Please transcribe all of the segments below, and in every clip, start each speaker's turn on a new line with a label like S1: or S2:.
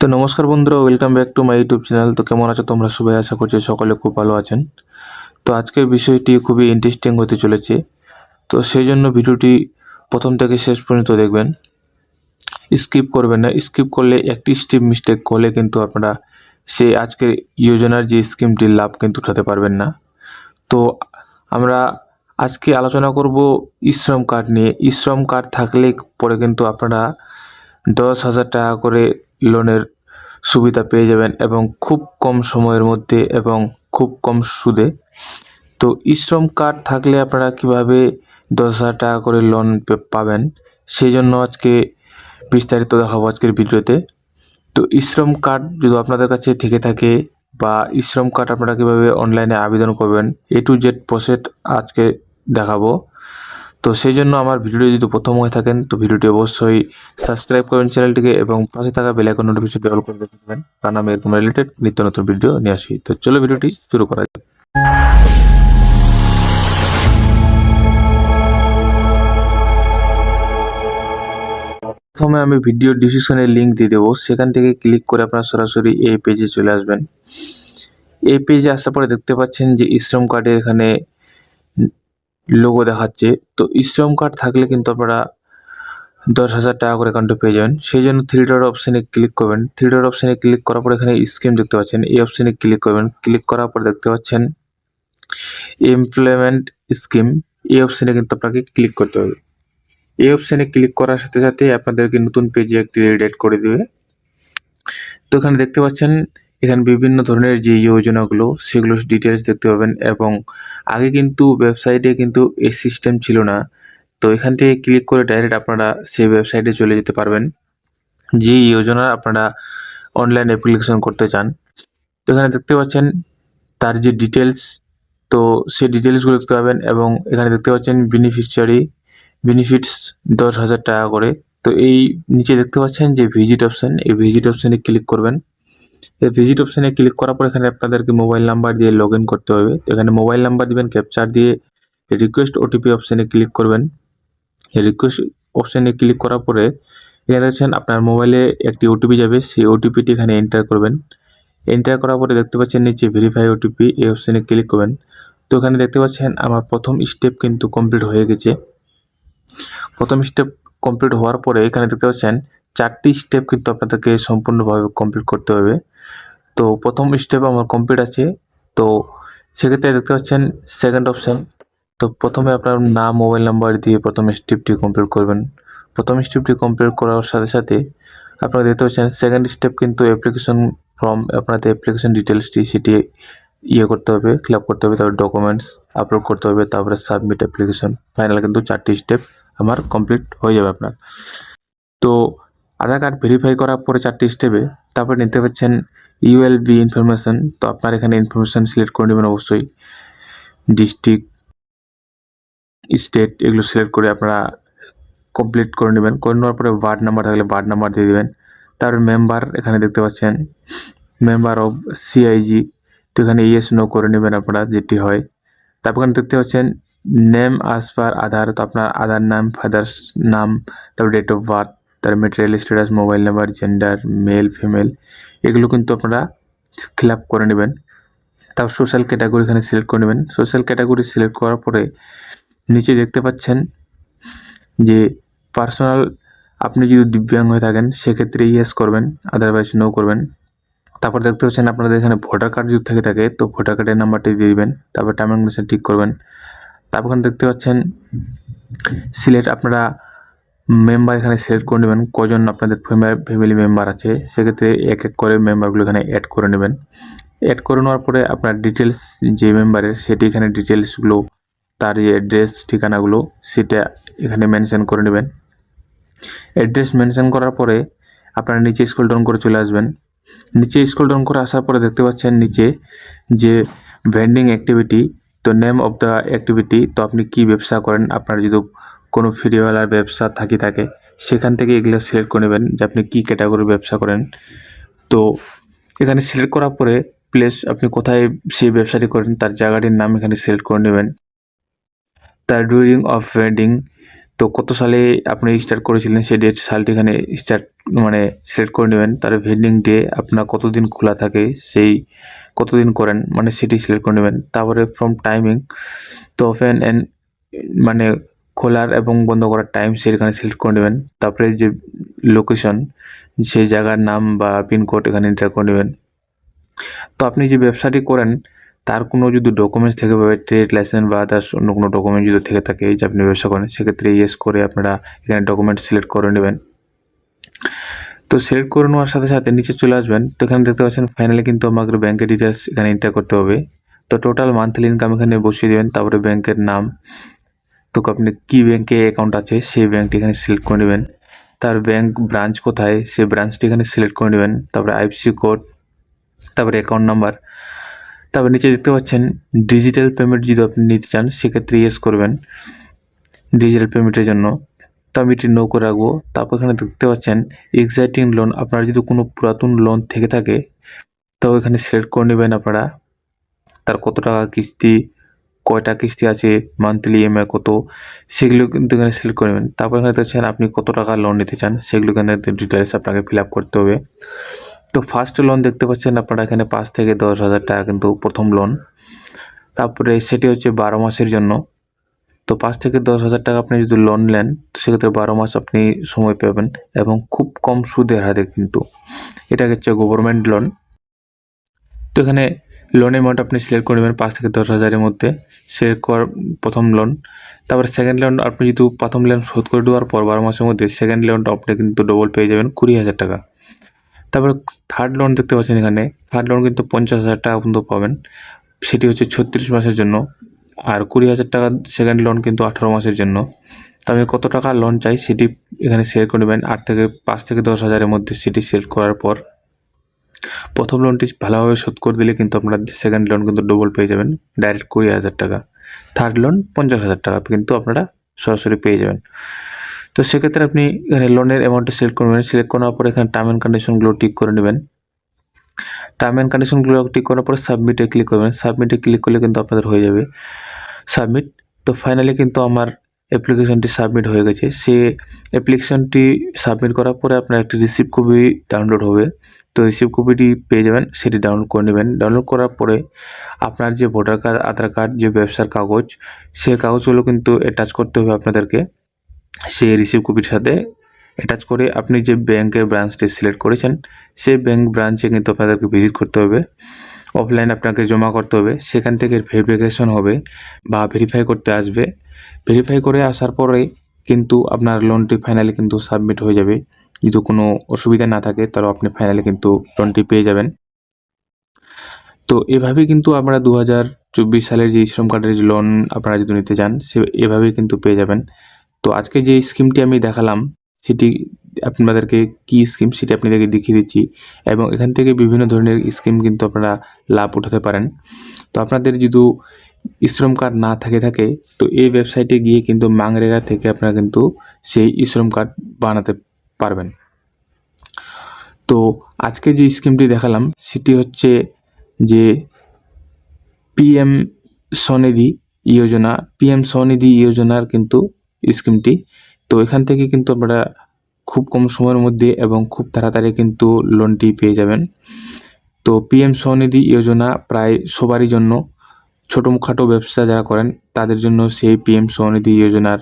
S1: তো নমস্কার বন্ধুরা welcome back to my YouTube channel তো কেমন আছো তোমরা? সবাই আশা করছি সকলে খুব ভালো আছেন। তো আজকের বিষয়টি খুবই ইন্টারেস্টিং হতে চলেছে। তো সেই জন্য ভিডিওটি প্রথম থেকে শেষ পর্যন্ত দেখবেন। স্কিপ করবেন না। স্কিপ করলে একটি স্টেপ মিস্টেক করলে কিন্তু আপনারা সেই আজকের যোজনার যে স্কিমটির লাভ কিন্তু উঠাতে পারবেন না। তো আমরা আজকে আলোচনা করব ইশ্রম কার্ড নিয়ে। ইশ্রম কার্ড থাকলে পরে কিন্তু আপনারা দশ হাজার টাকা করে লোনের সুবিধা পেয়ে যাবেন এবং খুব কম সময়ের মধ্যে এবং খুব কম সুদে। তো ইশ্রম কার্ড থাকলে আপনারা কীভাবে দশ হাজার টাকা করে লোন পাবেন? সেই জন্য আজকে বিস্তারিত দেখাবো আজকের ভিডিওতে। তো ইশ্রম কার্ড যদি আপনাদের কাছে থেকে থাকে বা ইশ্রম কার্ড আপনারা কীভাবে অনলাইনে আবেদন করবেন, এ টু জেড প্রসেস আজকে দেখাবো। তো সেই জন্য আমার ভিডিওটি যদি প্রথম হয়ে থাকেন, তো ভিডিওটি অবশ্যই সাবস্ক্রাইব করবেন চ্যানেলটিকে এবং পাশে থাকা বেল আইকন নোটিফিকেশন বেল করে দেবেন কারণ আমি এরকম রিলেটেড নিত্য নতুন ভিডিও নিয়ে আসি। তো চলো ভিডিওটি শুরু করা যাক। প্রথমে আমি ভিডিও ডিসক্রিপশনে লিঙ্ক দিয়ে দেবো। সেখান থেকে ক্লিক করে আপনারা সরাসরি এই পেজে চলে আসবেন। এই পেজে আসার পরে দেখতে পাচ্ছেন যে ইশ্রম কার্ডের এখানে লোগো দেখাচ্ছে। তো ইশ্রম কার্ড থাকলে কিন্তু আপনারা দশ হাজার টাকা করে অ্যাকাউন্টে পেয়ে যাবেন। সেই জন্য থ্রি ডট অপশানে ক্লিক করবেন। থ্রি ডট অপশানে ক্লিক করার পর এখানে স্কিম দেখতে পাচ্ছেন। এই অপশানে ক্লিক করবেন। ক্লিক করার পর দেখতে পাচ্ছেন এমপ্লয়মেন্ট স্কিম এই অপশানে কিন্তু আপনাকে ক্লিক করতে হবে। এই অপশানে ক্লিক করার সাথে সাথে আপনাদেরকে নতুন পেজে একটি রিডাইট করে দেবে। তো এখানে দেখতে পাচ্ছেন এখানে বিভিন্ন ধরনের যে যোজনাগুলো, সেগুলো ডিটেলস দেখতে পাবেন এবং আগে কিন্তু ওয়েবসাইটে কিন্তু এই সিস্টেম ছিল না। তো এখান থেকে ক্লিক করে ডাইরেক্ট আপনারা সেই ওয়েবসাইটে চলে যেতে পারবেন। যে যোজনা আপনারা অনলাইন অ্যাপ্লিকেশন করতে চান। তো এখানে দেখতে পাচ্ছেন তার যে ডিটেলস তো সেই ডিটেলসগুলো দেখতে পাবেন এবং এখানে দেখতে পাচ্ছেন বেনিফিশিয়ারি বেনিফিটস দশ হাজার টাকা করে। তো এই নিচে দেখতে পাচ্ছেন যে ভিজিট অপশান এই ভিজিট অপশানে ক্লিক করবেন। এই ভিজিট অপশানে ক্লিক করার পর এখানে আপনাদেরকে মোবাইল নাম্বার দিয়ে লগ করতে হবে। তো এখানে মোবাইল নাম্বার দিবেন ক্যাপচার দিয়ে রিকোয়েস্ট ওটিপি অপশানে ক্লিক করবেন। রিকোয়েস্ট অপশানে ক্লিক করার পরে এখানে দেখছেন আপনার মোবাইলে একটি ওটিপি যাবে, সেই ওটিপিটি এখানে এন্টার করবেন। এন্টার করার পরে দেখতে পাচ্ছেন নিচে ভেরিফাই ওটিপি এই অপশানে ক্লিক করবেন। তো এখানে দেখতে পাচ্ছেন আমার প্রথম স্টেপ কিন্তু কমপ্লিট হয়ে গেছে। প্রথম স্টেপ কমপ্লিট হওয়ার পরে এখানে দেখতে পাচ্ছেন চারটি স্টেপ কিন্তু আপনাদেরকে সম্পূর্ণভাবে কমপ্লিট করতে হবে। তো প্রথম স্টেপ আমার কমপ্লিট আছে। তো সেক্ষেত্রে দেখতে পাচ্ছেন সেকেন্ড অপশান তো প্রথমে আপনার নাম মোবাইল নাম্বার দিয়ে প্রথম স্টেপটি কমপ্লিট করবেন। প্রথম স্টেপটি কমপ্লিট করার সাথে সাথে আপনারা দেখতে পাচ্ছেন সেকেন্ড স্টেপ কিন্তু অ্যাপ্লিকেশন ফর্ম আপনাদের অ্যাপ্লিকেশন ডিটেলসটি সেটি ইয়ে করতে হবে ফিল আপ করতে হবে, তারপরে ডকুমেন্টস আপলোড করতে হবে, তারপরে সাবমিট অ্যাপ্লিকেশন ফাইনাল কিন্তু চারটি স্টেপ আমার কমপ্লিট হয়ে যাবে আপনার। তো আধার কার্ড ভেরিফাই করার পরে চারটি স্টেপে তারপরে নিতে পাচ্ছেন ইউএলবি ইনফরমেশান তো আপনার এখানে ইনফরমেশান সিলেক্ট করে নেবেন অবশ্যই। ডিস্ট্রিক্ট স্টেট এগুলো সিলেক্ট করে আপনারা কমপ্লিট করে নেবেন। করে নেওয়ার পরে ওয়ার্ড নাম্বার থাকলে বার্ড নাম্বার দিয়ে দেবেন। তারপর মেম্বার এখানে দেখতে পাচ্ছেন মেম্বার অফ সিআইজি তো এখানে ইয়েস নো করে নেবেন আপনারা, যেটি হয়। তারপর এখানে দেখতে পাচ্ছেন নেম আস পার আধার। তো আপনার আধার নাম ফাদার্স নাম, তারপর ডেট অফ বার্থ তার material status mobile number gender male female এগুলো কিন্তু আপনারা ফিল আপ করে নেবেন। তারপর সোশ্যাল ক্যাটাগরি এখানে সিলেক্ট করে নেবেন। সোশ্যাল ক্যাটাগরি সিলেক্ট করার পরে নিচে দেখতে পাচ্ছেন যে পার্সোনাল আপনি যদি দিব্যাঙ্গ হয়ে থাকেন, সেক্ষেত্রে ইয়েস করবেন আদারওয়াইজ নো করবেন। তারপর দেখতে পাচ্ছেন আপনাদের এখানে ভোটার কার্ড যদি থেকে থাকে, তো ভোটার কার্ডের নাম্বারটি দিয়ে দিবেন, তারপর অ্যান্ড কন্ডিশন ঠিক করবেন। তারপর দেখতে পাচ্ছেন সিলেক্ট আপনারা মেম্বার এখানে সিলেক্ট করে নেবেন। কজন আপনাদের ফ্যামিলি মেম্বার আছে, সেক্ষেত্রে এক এক করে মেম্বারগুলো এখানে অ্যাড করে নেবেন। অ্যাড করে নেওয়ার পরে আপনার ডিটেলস যে মেম্বারের সেটি এখানে ডিটেলসগুলো তার যে অ্যাড্রেস ঠিকানাগুলো সেটা এখানে মেনশন করে নেবেন। অ্যাড্রেস মেনশন করার পরে আপনারা নিচে স্কুল ডাউন করে চলে আসবেন। নিচে স্কুল ডাউন করে আসার পরে দেখতে পাচ্ছেন নিচে যে ভেন্ডিং অ্যাক্টিভিটি তো নেম অফ দ্য অ্যাক্টিভিটি তো আপনি কি ব্যবসা করেন, আপনার যদি কোনো ফ্রিওয়ালার ব্যবসা থাকি থাকে, সেখান থেকে এগুলো সিলেক্ট করে নেবেন যে আপনি কী ক্যাটাগরির ব্যবসা করেন। তো এখানে সিলেক্ট করার পরে প্লেস আপনি কোথায় সেই ব্যবসাটি করেন, তার জায়গাটির নাম এখানে সিলেক্ট করে নেবেন। তার ডুরিং অফ ওয়েডিং তো কত সালে আপনি স্টার্ট করেছিলেন সেই ডেট সালটি এখানে স্টার্ট মানে সিলেক্ট করে নেবেন। তার ভেন্ডিং ডে আপনার কতদিন খোলা থাকে, সেই কতদিন করেন মানে সেটি সিলেক্ট করে নেবেন। তারপরে ফ্রম টাইমিং তো ওপেন অ্যান্ড মানে খোলার এবং বন্ধ করার টাইম সেখানে সিলেক্ট করে নেবেন। তারপরে যে লোকেশন সেই জায়গার নাম বা পিনকোড এখানে এন্টার করে নেবেন। তো আপনি যে ব্যবসাটি করেন, তার কোনো যদি ডকুমেন্টস থেকে পাবে ট্রেড লাইসেন্স বা আদার্স অন্য কোনো ডকুমেন্ট যদি থেকে থাকে যে আপনি ব্যবসা করেন, সেক্ষেত্রে ইয়েস করে আপনারা এখানে ডকুমেন্ট সিলেক্ট করে নেবেন। তো সিলেক্ট করে নেওয়ার সাথে সাথে নিচে চলে আসবেন। তো এখানে দেখতে পাচ্ছেন ফাইনালি কিন্তু আমাদের ব্যাংকের ডিটেলস এখানে এন্টার করতে হবে। তো টোটাল মান্থলি ইনকাম এখানে বসিয়ে দেবেন, তারপরে ব্যাংকের নাম তো আপনি কী ব্যাংকে অ্যাকাউন্ট আছে, সেই ব্যাংকটি এখানে সিলেক্ট করে নেবেন। তার ব্যাংক ব্রাঞ্চ কোথায়, সেই ব্রাঞ্চটি এখানে সিলেক্ট করে নেবেন। তারপরে আইএফসি কোড তারপরে অ্যাকাউন্ট নাম্বার তারপর নিচে দেখতে পাচ্ছেন ডিজিটাল পেমেন্ট যদি আপনি নিতে চান, সেক্ষেত্রে ইয়েস করবেন ডিজিটাল পেমেন্টের জন্য। তো আমি এটি নো করে রাখব। তারপর এখানে দেখতে পাচ্ছেন এক্সাইটিং লোন আপনার যদি কোনো পুরাতন লোন থেকে থাকে তো এখানে সিলেক্ট করে নেবেন আপনারা। তার কত টাকা কিস্তি কয়টা কিস্তি আছে মান্থলি ইএমআই কত, সেগুলো কিন্তু এখানে সিলেক্ট করে নেবেন। তারপর এখানে দেখছেন আপনি কত টাকা লোন নিতে চান, সেগুলো এখানে ডিটেলস আপনাকে ফিল করতে হবে। তো ফার্স্ট লোন দেখতে পাচ্ছেন আপনারা এখানে পাঁচ থেকে দশ হাজার টাকা কিন্তু প্রথম লোন তারপরে সেটি হচ্ছে বারো মাসের জন্য। তো পাঁচ থেকে দশ হাজার টাকা আপনি যদি লোন নেন, তো সেক্ষেত্রে বারো মাস আপনি সময় পাবেন এবং খুব কম সুদের হারে কিন্তু। এটা হচ্ছে গভর্নমেন্ট লোন তো এখানে লোন অ্যামাউন্ট আপনি সিলেক্ট করে নেবেন পাঁচ থেকে দশ হাজারের মধ্যে সিলেক্ট করার প্রথম লোন তারপরে সেকেন্ড লোন আপনি যেহেতু প্রথম লোন শোধ করে দেওয়ার পর বারো মাসের মধ্যে সেকেন্ড লোনটা আপনি কিন্তু ডবল পেয়ে যাবেন কুড়ি হাজার টাকা। তারপরে থার্ড লোন দেখতে পাচ্ছেন এখানে থার্ড লোন কিন্তু পঞ্চাশ হাজার টাকা পর্যন্ত পাবেন। সেটি হচ্ছে ছত্রিশ মাসের জন্য, আর কুড়ি হাজার টাকা সেকেন্ড লোন কিন্তু আঠারো মাসের জন্য। তো আমি কত টাকা লোন চাই সেটি এখানে শেয়ার করে নেবেন, আট থেকে পাঁচ থেকে দশ হাজারের মধ্যে সেটি সিলেক্ট করার পর। প্রথম লোনটি ভালোভাবে শোধ করে দিলে কিন্তু আপনারা সেকেন্ড লোন কিন্তু ডবল পেয়ে যাবেন ডাইরেক্ট কুড়ি হাজার টাকা। থার্ড লোন পঞ্চাশ হাজার টাকা কিন্তু আপনারা সরাসরি পেয়ে যাবেন। তো সেক্ষেত্রে আপনি এখানে লোনের অ্যামাউন্টটা সিলেক্ট করবেন সিলেক্ট করার পর এখানে টার্ম অ্যান্ড কন্ডিশনগুলো টিক করে নেবেন। টার্ম অ্যান্ড কন্ডিশনগুলো টিক করার পরে সাবমিটে ক্লিক করবেন। সাবমিটে ক্লিক করলে কিন্তু আপনাদের হয়ে যাবে সাবমিট তো ফাইনালি কিন্তু আমার অ্যাপ্লিকেশনটি সাবমিট হয়ে গেছে। সে অ্যাপ্লিকেশনটি সাবমিট করার পরে আপনার একটি রিসিভ কপি ডাউনলোড হবে। তো রিসিভ কপিটি পেয়ে যাবেন, সেটি ডাউনলোড করে নেবেন। ডাউনলোড করার পরে আপনার যে ভোটার কার্ড আধার কার্ড যে ব্যবসার কাগজ, সেই কাগজগুলো কিন্তু অ্যাটাচ করতে হবে আপনাদেরকে। সেই রিসিভ কপির সাথে অ্যাটাচ করে আপনি যে ব্যাংকের ব্রাঞ্চটি সিলেক্ট করেছেন, সেই ব্যাংক ব্রাঞ্চে কিন্তু আপনাদেরকে ভিজিট করতে হবে। অফলাইন আপনাকে জমা করতে হবে। সেখান থেকে ভেরিফিকেশন হবে বা ভেরিফাই করতে আসবে। ভেরিফাই করে আসার পরে কিন্তু আপনার লোনটি ফাইনালি কিন্তু সাবমিট হয়ে যাবে। যদি কোনো অসুবিধা না থাকে, তাহলে আপনি ফাইনালি কিন্তু লোনটি পেয়ে যাবেন। তো এভাবেই কিন্তু আমরা দু হাজার চব্বিশ সালের যে শ্রম কার্ডের লোন আপনারা যদি নিতে চান, সে এভাবেই কিন্তু পেয়ে যাবেন। তো আজকে যে স্কিমটি আমি দেখালাম সেটি আপনাদেরকে কি স্কিম সেটি আপনাদেরকে দেখিয়ে দিচ্ছি এবং এখান থেকে বিভিন্ন ধরনের স্কিম কিন্তু আপনারা লাভ উঠাতে পারেন। তো আপনাদের যদি শ্রম কার্ড না থাকে থাকে, তো এই ওয়েবসাইটে গিয়ে কিন্তু মাংরেগা থেকে আপনারা কিন্তু সেই শ্রম কার্ড বানাতে পারবেন। তো আজকে যে স্কিমটি দেখালাম, সেটি হচ্ছে যে পিএম স্বনিধি যোজনা পিএম স্বনিধি যোজনার কিন্তু স্কিমটি তো এখান থেকে কিন্তু আপনারা খুব কম সময়ের মধ্যে এবং খুব তাড়াতাড়ি কিন্তু লোনটি পেয়ে যাবেন। তো পিএম স্বনিধি যোজনা প্রায় সবারই জন্য ছোটোখাটো ব্যবসা যারা করেন, তাদের জন্য সেই পিএম স্বনিধি যোজনার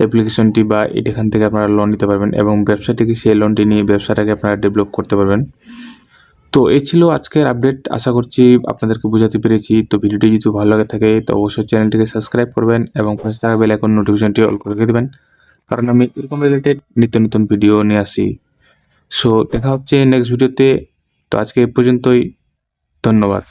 S1: অ্যাপ্লিকেশনটি বা এখান থেকে আপনারা লোন নিতে পারবেন এবং ব্যবসাটিকে সেই লোনটি নিয়ে ব্যবসাটাকে আপনারা ডেভেলপ করতে পারবেন। তো এ ছিল আজকের আপডেট আশা করছি আপনাদেরকে বোঝাতে পেরেছি। তো ভিডিওটি যদি ভালো লাগে থাকে, তো অবশ্যই চ্যানেলটিকে সাবস্ক্রাইব করবেন এবং পাশে থাকা বেল আইকন নোটিফিকেশনটি অল করে দেবেন। কারণ আমি এরকম রিলেটেড নিত্য নতুন ভিডিও নিয়ে আসি। সো দেখা হচ্ছে নেক্সট ভিডিওতে তো। আজকে এ পর্যন্তই। ধন্যবাদ।